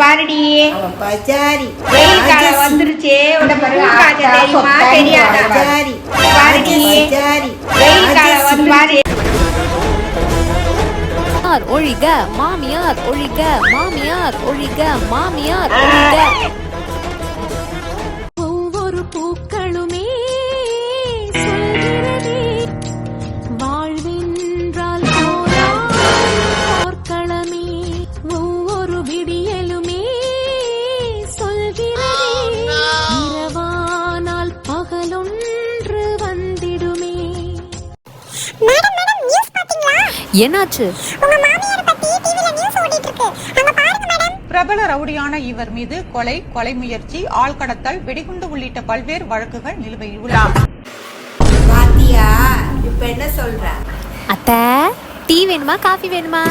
பாருடி பஜாரி வெயில் காலம் வந்துருச்சு. தெரியுமா? தெரியாதா? பாருடி வெயில் காலம் வந்து ஒழிக மாமியார் ஒழிக மாமியார் ஒழிக மாமியார் ஒழிக. என்னாச்சு? உங்க மாமியார் பத்தி டிவில நியூஸ் ஓடிட்டு இருக்கு. அங்க பாருங்க மேடம் பிரபல ரவுடியான இவர் மீது கொலை கொலை முயற்சி ஆள்கடத்தல் வெடிகுண்டு உள்ளிட்ட பல்வேறு வழக்குகள் நிலுவையில் உள்ளன. பாத்தியா இப்ப என்ன சொல்ற? அத்தை டீ வேணுமா காஃபி வேணுமா?